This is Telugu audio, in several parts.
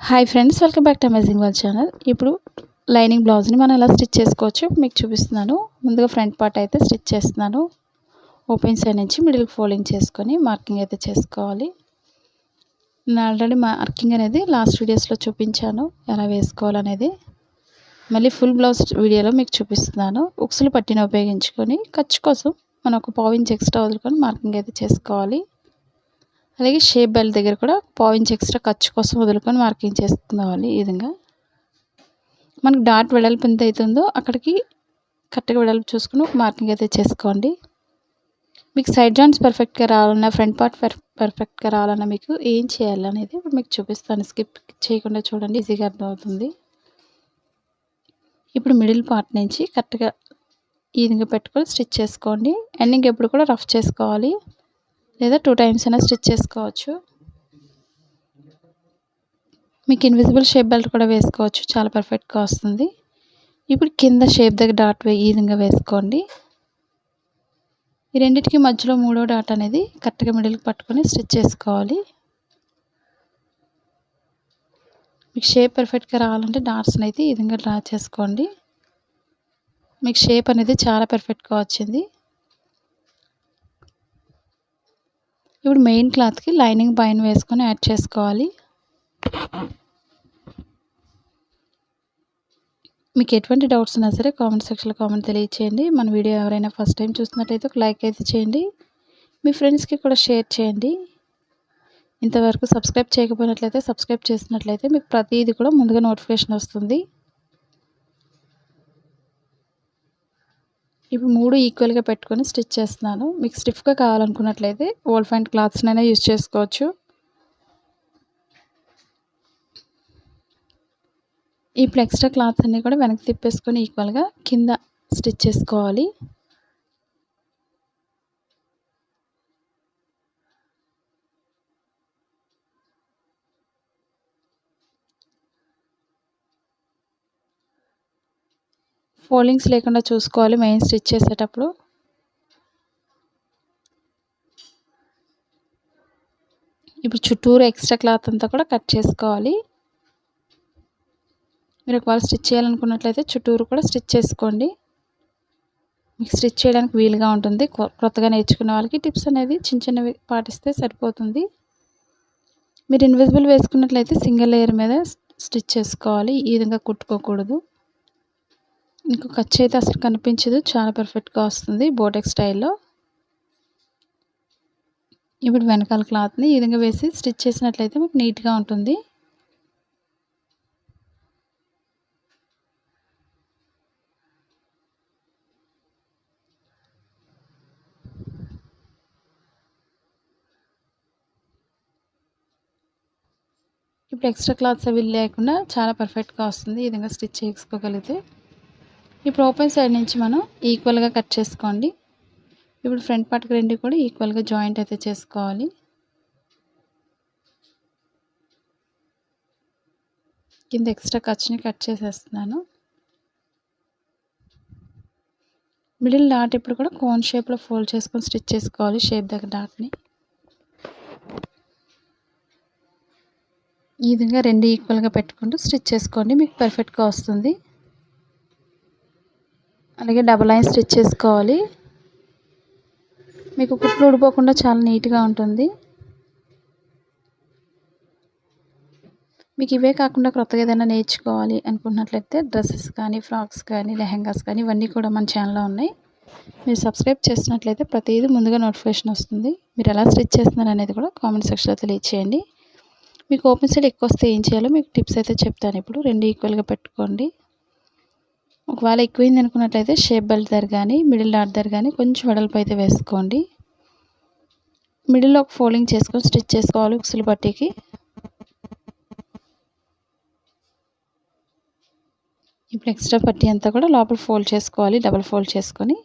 Hi friends welcome back to amazing world channel ఇప్పుడు లైనింగ్ బ్లౌజ్ని మనం ఎలా స్టిచ్ చేసుకోవచ్చు మీకు చూపిస్తున్నాను. ముందుగా ఫ్రంట్ పార్ట్ అయితే స్టిచ్ చేస్తున్నాను. ఓపెన్ సైడ్ నుంచి మిడిల్ ఫోల్డింగ్ చేసుకొని మార్కింగ్ అయితే చేసుకోవాలి. నేను ఆల్రెడీ మార్కింగ్ అనేది లాస్ట్ వీడియోస్లో చూపించాను ఎలా వేసుకోవాలనేది. మళ్ళీ ఫుల్ బ్లౌజ్ వీడియోలో మీకు చూపిస్తున్నాను. ఉక్సులు పట్టిన ఉపయోగించుకొని ఖర్చు కోసం మనం ఒక పావు ఇంచ్ ఎక్స్ట్రా వదులుకొని మార్కింగ్ అయితే చేసుకోవాలి. అలాగే షేప్ బెల్ట్ దగ్గర కూడా పావు ఎక్స్ట్రా ఖర్చు కోసం వదులుకొని మార్కింగ్ చేసుకోవాలి ఈ విధంగా. మనకు డాట్ వెడల్పు ఎంత అవుతుందో అక్కడికి కరెక్ట్గా వెడల్పు చూసుకుని ఒక మార్కింగ్ అయితే చేసుకోండి. మీకు సైడ్ జాయింట్స్ పర్ఫెక్ట్గా రావాలన్నా ఫ్రంట్ పార్ట్ పర్ఫెక్ట్గా రావాలన్నా మీకు ఏం చేయాలనేది ఇప్పుడు మీకు చూపిస్తాను. స్కిప్ చేయకుండా చూడండి ఈజీగా అర్థమవుతుంది. ఇప్పుడు మిడిల్ పార్ట్ నుంచి కరెక్ట్గా ఈ విధంగా పెట్టుకొని స్టిచ్ చేసుకోండి. ఎండింగ్ ఎప్పుడు కూడా రఫ్ చేసుకోవాలి. లేదా టూ టైమ్స్ అయినా స్టిచ్ చేసుకోవచ్చు. మీకు ఇన్విజిబుల్ షేప్ బెల్ట్ కూడా వేసుకోవచ్చు. చాలా పర్ఫెక్ట్గా వస్తుంది. ఇప్పుడు కింద షేప్ దగ్గర డాట్ ఈ విధంగా వేసుకోండి. ఈ రెండింటికి మధ్యలో మూడో డాట్ అనేది కరెక్ట్గా మిడిల్కి పట్టుకొని స్టిచ్ చేసుకోవాలి. మీకు షేప్ పర్ఫెక్ట్గా రావాలంటే డాట్స్ని అయితే ఈ విధంగా డ్రా చేసుకోండి. మీకు షేప్ అనేది చాలా పర్ఫెక్ట్గా వచ్చింది. ఇప్పుడు మెయిన్ క్లాత్కి లైనింగ్ పైన వేసుకొని యాడ్ చేసుకోవాలి. మీకు ఎటువంటి డౌట్స్ ఉన్నా సరే కామెంట్ సెక్షన్లో కామెంట్ తెలియచేయండి. మన వీడియో ఎవరైనా ఫస్ట్ టైం చూసినట్లయితే ఒక లైక్ అయితే చేయండి. మీ ఫ్రెండ్స్కి కూడా షేర్ చేయండి. ఇంతవరకు సబ్స్క్రైబ్ చేయకపోయినట్లయితే సబ్స్క్రైబ్ చేసినట్లయితే మీకు ప్రతిదీ కూడా ముందుగా నోటిఫికేషన్ వస్తుంది. ఇప్పుడు మూడు ఈక్వల్గా పెట్టుకొని స్టిచ్ చేస్తున్నాను. మీకు స్టిఫ్గా కావాలనుకున్నట్లయితే ఓల్ ఫ్యాంట్ క్లాత్స్నైనా యూజ్ చేసుకోవచ్చు. ఇప్పుడు ఎక్స్ట్రా క్లాత్స్ అన్నీ కూడా వెనక్కి తిప్పేసుకొని ఈక్వల్గా కింద స్టిచ్ చేసుకోవాలి. ఫోల్డింగ్స్ లేకుండా చూసుకోవాలి మెయిన్ స్టిచ్ చేసేటప్పుడు. ఇప్పుడు చుట్టూరు ఎక్స్ట్రా క్లాత్ అంతా కూడా కట్ చేసుకోవాలి. మీరు ఒకవేళ స్టిచ్ చేయాలనుకున్నట్లయితే చుట్టూరు కూడా స్టిచ్ చేసుకోండి. మీకు స్టిచ్ చేయడానికి వీలుగా ఉంటుంది. కొత్తగా నేర్చుకునే వాళ్ళకి టిప్స్ అనేది చిన్న చిన్నవి పాటిస్తే సరిపోతుంది. మీరు ఇన్విజిబుల్ వేసుకున్నట్లయితే సింగిల్ లేయర్ మీద స్టిచ్ చేసుకోవాలి. ఈ విధంగా కుట్టుకోకూడదు. మీకు ఖర్చు అయితే అసలు కనిపించదు. చాలా పర్ఫెక్ట్గా వస్తుంది బోటెక్ స్టైల్లో. ఇప్పుడు వెనకాల క్లాత్ని ఈ విధంగా వేసి స్టిచ్ చేసినట్లయితే మీకు నీట్గా ఉంటుంది. ఇప్పుడు ఎక్స్ట్రా క్లాత్స్ అవి లేకుండా చాలా పర్ఫెక్ట్గా వస్తుంది ఈ విధంగా స్టిచ్ చేసుకోగలిగితే. ఇప్పుడు ఓపెన్ సైడ్ నుంచి మనం ఈక్వల్గా కట్ చేసుకోండి. ఇప్పుడు ఫ్రంట్ పార్ట్కి రెండు కూడా ఈక్వల్గా జాయింట్ అయితే చేసుకోవాలి. కింద ఎక్స్ట్రా ఖర్చుని కట్ చేసేస్తున్నాను. మిడిల్ డాట్ ఇప్పుడు కూడా కోన్ షేప్లో ఫోల్డ్ చేసుకొని స్టిచ్ చేసుకోవాలి షేప్ దగ్గర డాట్ని ఈ విధంగా రెండు ఈక్వల్గా పెట్టుకుంటూ స్టిచ్ చేసుకోండి మీకు పర్ఫెక్ట్గా వస్తుంది. అలాగే డబల్ లైన్ స్టిచ్ చేసుకోవాలి. మీకు కుట్లు ఊడిపోకుండా చాలా నీట్గా ఉంటుంది. మీకు ఇవే కాకుండా కొత్తగా ఏదైనా నేర్చుకోవాలి అనుకున్నట్లయితే డ్రెస్సెస్ కానీ ఫ్రాక్స్ కానీ లెహెంగాస్ కానీ ఇవన్నీ కూడా మన ఛానల్లో ఉన్నాయి. మీరు సబ్స్క్రైబ్ చేసినట్లయితే ప్రతిదీ ముందుగా నోటిఫికేషన్ వస్తుంది. మీరు ఎలా స్టిచ్ చేస్తున్నారు అనేది కూడా కామెంట్ సెక్షన్లో తెలియచేయండి. మీకు ఓపెన్ సైడ్ ఎక్కువ వస్తే ఏం చేయాలో మీకు టిప్స్ అయితే చెప్తాను. ఇప్పుడు రెండు ఈక్వల్గా పెట్టుకోండి. ఒకవేళ ఎక్కువైంది అనుకున్నట్లయితే షేప్ బెల్ట్ దగ్గర కానీ మిడిల్ డాట్ దగ్గర కానీ కొంచెం వెడల్పు అయితే వేసుకోండి. మిడిల్లో ఒక ఫోల్డింగ్ చేసుకొని స్టిచ్ చేసుకోవాలి ఉక్సులు పట్టీకి. ఇప్పుడు ఎక్స్ట్రా పట్టీ అంతా కూడా లోపల ఫోల్డ్ చేసుకోవాలి డబల్ ఫోల్డ్ చేసుకొని.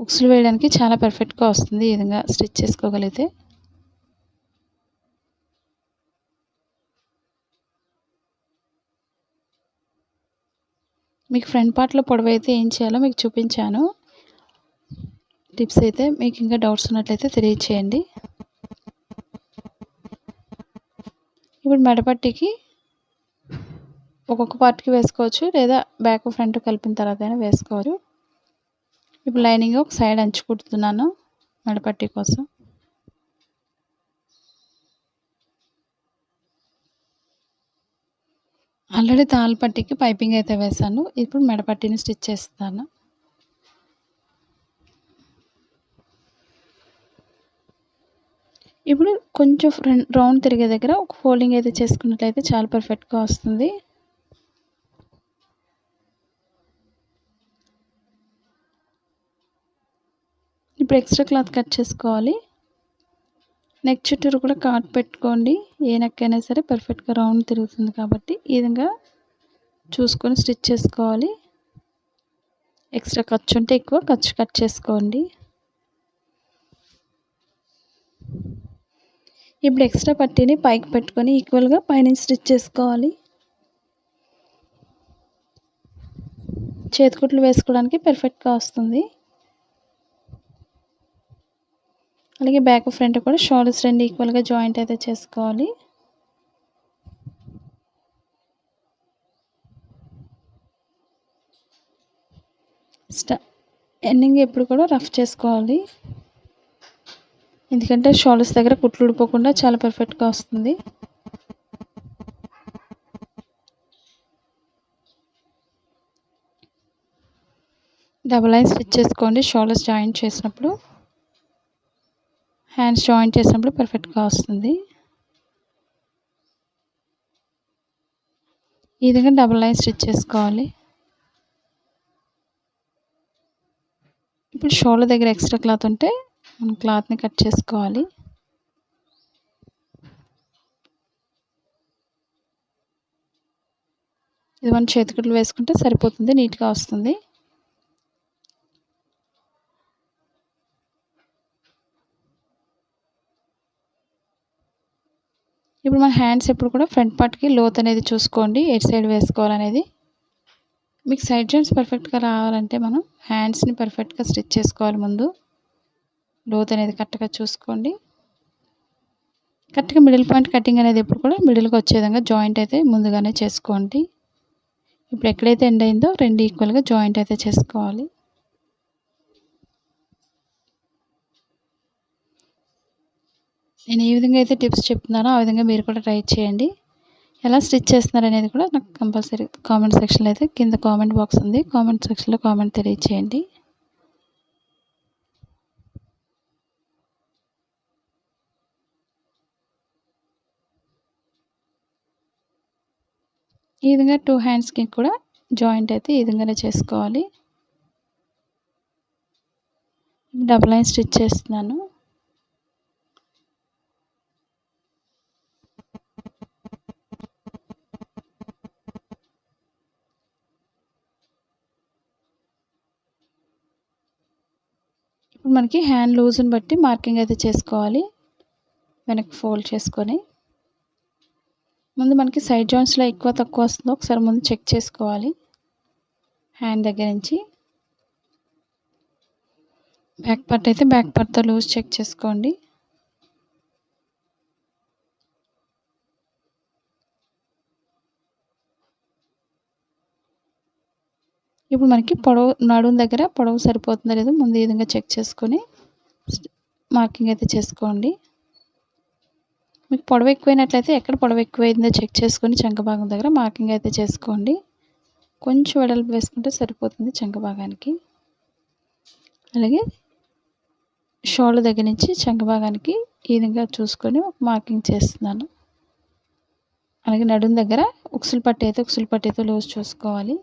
ఉక్సులు వేయడానికి చాలా పర్ఫెక్ట్గా వస్తుంది ఈ విధంగా స్టిచ్ చేసుకోగలిగితే. మీకు ఫ్రంట్ పార్ట్లో పొడవైతే అయితే ఏం చేయాలో మీకు చూపించాను. టిప్స్ అయితే మీకు ఇంకా డౌట్స్ ఉన్నట్లయితే తెలియచేయండి. ఇప్పుడు మెడపట్టికి ఒక్కొక్క పార్ట్కి వేసుకోవచ్చు లేదా బ్యాక్ ఫ్రంట్ కలిపిన తర్వాత అయినా వేసుకోవచ్చు. ఇప్పుడు లైనింగ్ ఒక సైడ్ అంచు కుడుతున్నాను మెడపట్టి కోసం. ఆల్రెడీ తాళ్ళపట్టికి పైపింగ్ అయితే వేసాను ఇప్పుడు మెడపట్టిని స్టిచ్ చేస్తాను. ఇప్పుడు కొంచెం ఫ్రంట్ రౌండ్ తిరిగే దగ్గర ఒక ఫోల్డింగ్ అయితే చేసుకున్నట్లయితే చాలా పర్ఫెక్ట్గా వస్తుంది. ఇప్పుడు ఎక్స్ట్రా క్లాత్ కట్ చేసుకోవాలి. నెక్ చుట్టూరు కూడా కాట్ పెట్టుకోండి. ఏ నెక్ అయినా సరే పర్ఫెక్ట్గా రౌండ్ తిరుగుతుంది కాబట్టి ఈ విధంగా చూసుకొని స్టిచ్ చేసుకోవాలి. ఎక్స్ట్రా ఖర్చు ఉంటే ఎక్కువ ఖర్చు కట్ చేసుకోండి. ఇప్పుడు ఎక్స్ట్రా పట్టీని పైకి పెట్టుకొని ఈక్వల్గా పైనుంచి స్టిచ్ చేసుకోవాలి. చేతికుట్లు వేసుకోవడానికి పర్ఫెక్ట్గా వస్తుంది. అలాగే బ్యాక్ ఫ్రంట్ కూడా షోల్డర్స్ రెండు ఈక్వల్గా జాయింట్ అయితే చేసుకోవాలి. స్టా ఎండింగ్ ఎప్పుడు కూడా రఫ్ చేసుకోవాలి. ఎందుకంటే షోల్డర్స్ దగ్గర కుట్లుడిపోకుండా చాలా పర్ఫెక్ట్గా వస్తుంది. డబల్ లైన్ స్టిచ్ చేసుకోండి షోల్డర్స్ జాయింట్ చేసినప్పుడు. హ్యాండ్స్ జాయిన్ చేసినప్పుడు పర్ఫెక్ట్గా వస్తుంది. ఈ విధంగా డబుల్ లైన్ స్టిచ్ చేసుకోవాలి. ఇప్పుడు షోల్డర్ దగ్గర ఎక్స్ట్రా క్లాత్ ఉంటే మనం క్లాత్ని కట్ చేసుకోవాలి. ఇది మనం చేతికట్లు వేసుకుంటే సరిపోతుంది నీట్గా వస్తుంది. ఇప్పుడు మన హ్యాండ్స్ ఎప్పుడు కూడా ఫ్రంట్ పార్ట్కి లోత్ అనేది చూసుకోండి. ఎటు సైడ్ వేసుకోవాలనేది. మీకు సైడ్ జాయింట్స్ పర్ఫెక్ట్గా రావాలంటే మనం హ్యాండ్స్ని పర్ఫెక్ట్గా స్టిచ్ చేసుకోవాలి ముందు. లోత్ అనేది కరెక్ట్గా చూసుకోండి. కరెక్ట్గా మిడిల్ పాయింట్ కటింగ్ అనేది ఎప్పుడు కూడా మిడిల్కి వచ్చే విధంగా జాయింట్ అయితే ముందుగానే చేసుకోండి. ఇప్పుడు ఎక్కడైతే ఎండ్ అయిందో రెండు ఈక్వల్గా జాయింట్ అయితే చేసుకోవాలి. నేను ఏ విధంగా అయితే టిప్స్ చెప్తున్నానో ఆ విధంగా మీరు కూడా ట్రై చేయండి. ఎలా స్టిచ్ చేస్తున్నారు అనేది కూడా నాకు కంపల్సరీ కామెంట్ సెక్షన్లో అయితే కింద కామెంట్ బాక్స్ ఉంది. కామెంట్ సెక్షన్లో కామెంట్ తెలియచేయండి. ఈ విధంగా టూ హ్యాండ్స్కి కూడా జాయింట్ అయితే ఈ విధంగానే చేసుకోవాలి. డబుల్ లైన్ స్టిచ్ చేస్తున్నాను. ఇప్పుడు మనకి హ్యాండ్ లూజ్ని బట్టి మార్కింగ్ అయితే చేసుకోవాలి. వెనక్కి ఫోల్డ్ చేసుకొని. ముందు మనకి సైడ్ జాయింట్స్లో ఎక్కువ తక్కువ వస్తుందో ఒకసారి ముందు చెక్ చేసుకోవాలి. హ్యాండ్ దగ్గర నుంచి. బ్యాక్ పార్ట్ అయితే బ్యాక్ పార్ట్తో లూజ్ చెక్ చేసుకోండి. ఇప్పుడు మనకి పొడవు నడుము దగ్గర పొడవు సరిపోతుందో లేదో ముందు ఈ విధంగా చెక్ చేసుకొని మార్కింగ్ అయితే చేసుకోండి. మీకు పొడవు ఎక్కువైనట్లయితే ఎక్కడ పొడవు ఎక్కువైందో చెక్ చేసుకొని చంక భాగం దగ్గర మార్కింగ్ అయితే చేసుకోండి. కొంచెం వెడల్పు వేసుకుంటే సరిపోతుంది చంక భాగానికి. అలాగే షోల్ దగ్గర నుంచి చంక భాగానికి ఈ విధంగా చూసుకొని మార్కింగ్ చేస్తున్నాను. అలాగే నడుం దగ్గర ఉక్సులు పట్టి అయితే ఉక్సులు పట్టితో లూజ్ చూసుకోవాలి.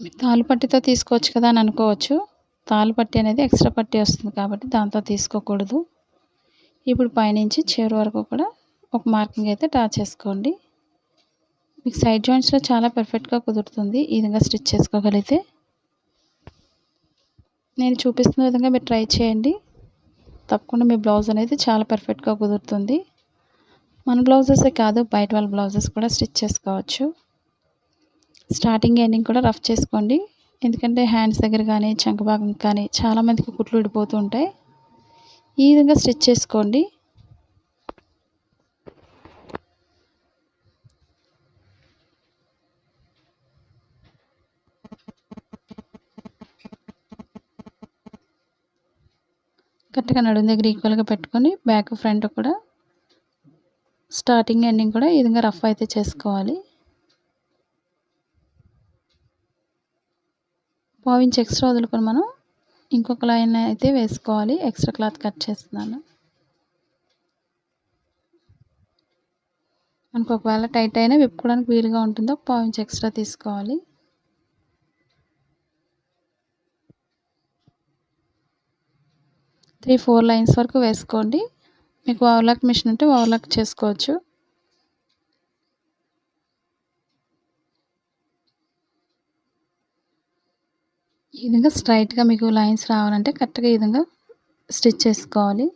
తాలుపట్టితో పట్టితో తీసుకోవచ్చు కదా అని అనుకోవచ్చు. తాలుపట్టి పట్టి అనేది ఎక్స్ట్రా పట్టి వస్తుంది కాబట్టి దాంతో తీసుకోకూడదు. ఇప్పుడు పైనుంచి చివరి వరకు కూడా ఒక మార్కింగ్ అయితే డ్రా చేసుకోండి. మీకు సైడ్ జాయింట్స్లో చాలా పర్ఫెక్ట్గా కుదురుతుంది. ఈ విధంగా స్టిచ్ చేసుకోగలిగితే నేను చూపిస్తున్న విధంగా మీరు ట్రై చేయండి. తప్పకుండా మీ బ్లౌజ్ అనేది చాలా పర్ఫెక్ట్గా కుదురుతుంది. మన బ్లౌజెసే కాదు బయట వాళ్ళ బ్లౌజెస్ కూడా స్టిచ్ చేసుకోవచ్చు. స్టార్టింగ్ ఎండింగ్ కూడా రఫ్ చేసుకోండి. ఎందుకంటే హ్యాండ్స్ దగ్గర కానీ చంక భాగం కానీ చాలామందికి కుట్లు విడిపోతూ ఉంటాయి. ఈ విధంగా స్టిచ్ చేసుకోండి. కరెక్ట్గా నడుము దగ్గర ఈక్వల్గా పెట్టుకొని బ్యాక్ ఫ్రంట్ కూడా. స్టార్టింగ్ ఎండింగ్ కూడా ఈ విధంగా రఫ్ అయితే చేసుకోవాలి. పావించి ఎక్స్ట్రా వదులుకొని మనం ఇంకొక లైన్ అయితే వేసుకోవాలి. ఎక్స్ట్రా క్లాత్ కట్ చేస్తున్నాను. మనకు ఒకవేళ టైట్ అయినా విప్పుకోవడానికి వీలుగా ఉంటుందో ఒక పావించి ఎక్స్ట్రా తీసుకోవాలి. త్రీ ఫోర్ లైన్స్ వరకు వేసుకోండి. మీకు ఓవర్లాక్ మిషన్ ఉంటే ఓవర్లాక్ చేసుకోవచ్చు. ఈ విధంగా స్ట్రైట్గా మీకు లైన్స్ రావాలంటే కరెక్ట్గా ఈ విధంగా స్టిచ్ చేసుకోవాలి.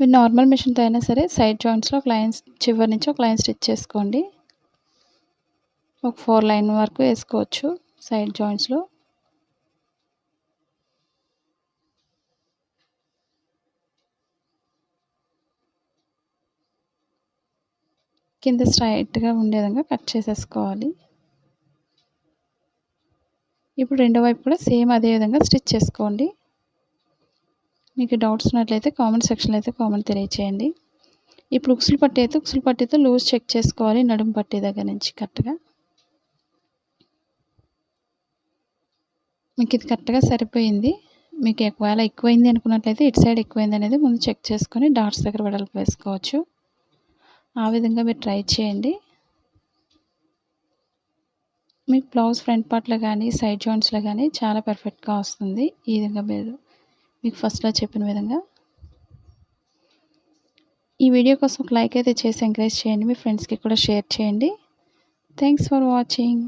మీరు నార్మల్ మిషన్తో అయినా సరే సైడ్ జాయింట్స్లో ఒక లైన్స్ చివరి నుంచి ఒక లైన్ స్టిచ్ చేసుకోండి. ఒక ఫోర్ లైన్ వరకు వేసుకోవచ్చు సైడ్ జాయింట్స్లో. కింద స్ట్రైట్గా ఉండే విధంగా కట్ చేసేసుకోవాలి. ఇప్పుడు రెండో వైపు కూడా సేమ్ అదే విధంగా స్టిచ్ చేసుకోండి. మీకు డౌట్స్ ఉన్నట్లయితే కామెంట్ సెక్షన్లో అయితే కామెంట్ తెలియచేయండి. ఇప్పుడు ఉక్సులు పట్టి అయితే ఉక్సులు పట్టితో లూజ్ చెక్ చేసుకోవాలి నడుము పట్టి దగ్గర నుంచి కరెక్ట్గా. మీకు ఇది కరెక్ట్గా సరిపోయింది. మీకు ఒకవేళ ఎక్కువైంది అనుకున్నట్లయితే ఇటు సైడ్ ఎక్కువైంది అనేది ముందు చెక్ చేసుకొని డాట్స్ దగ్గర వెడల్పు వేసుకోవచ్చు. ఆ విధంగా మీరు ట్రై చేయండి. మీకు బ్లౌజ్ ఫ్రంట్ పార్ట్లో కానీ సైడ్ జాయింట్స్లో కానీ చాలా పర్ఫెక్ట్గా వస్తుంది ఈ విధంగా మీరు మీకు ఫస్ట్లో చెప్పిన విధంగా. ఈ వీడియో కోసం ఒక లైక్ అయితే చేసి ఎంకరేజ్ చేయండి. మీ ఫ్రెండ్స్కి కూడా షేర్ చేయండి. Thanks for watching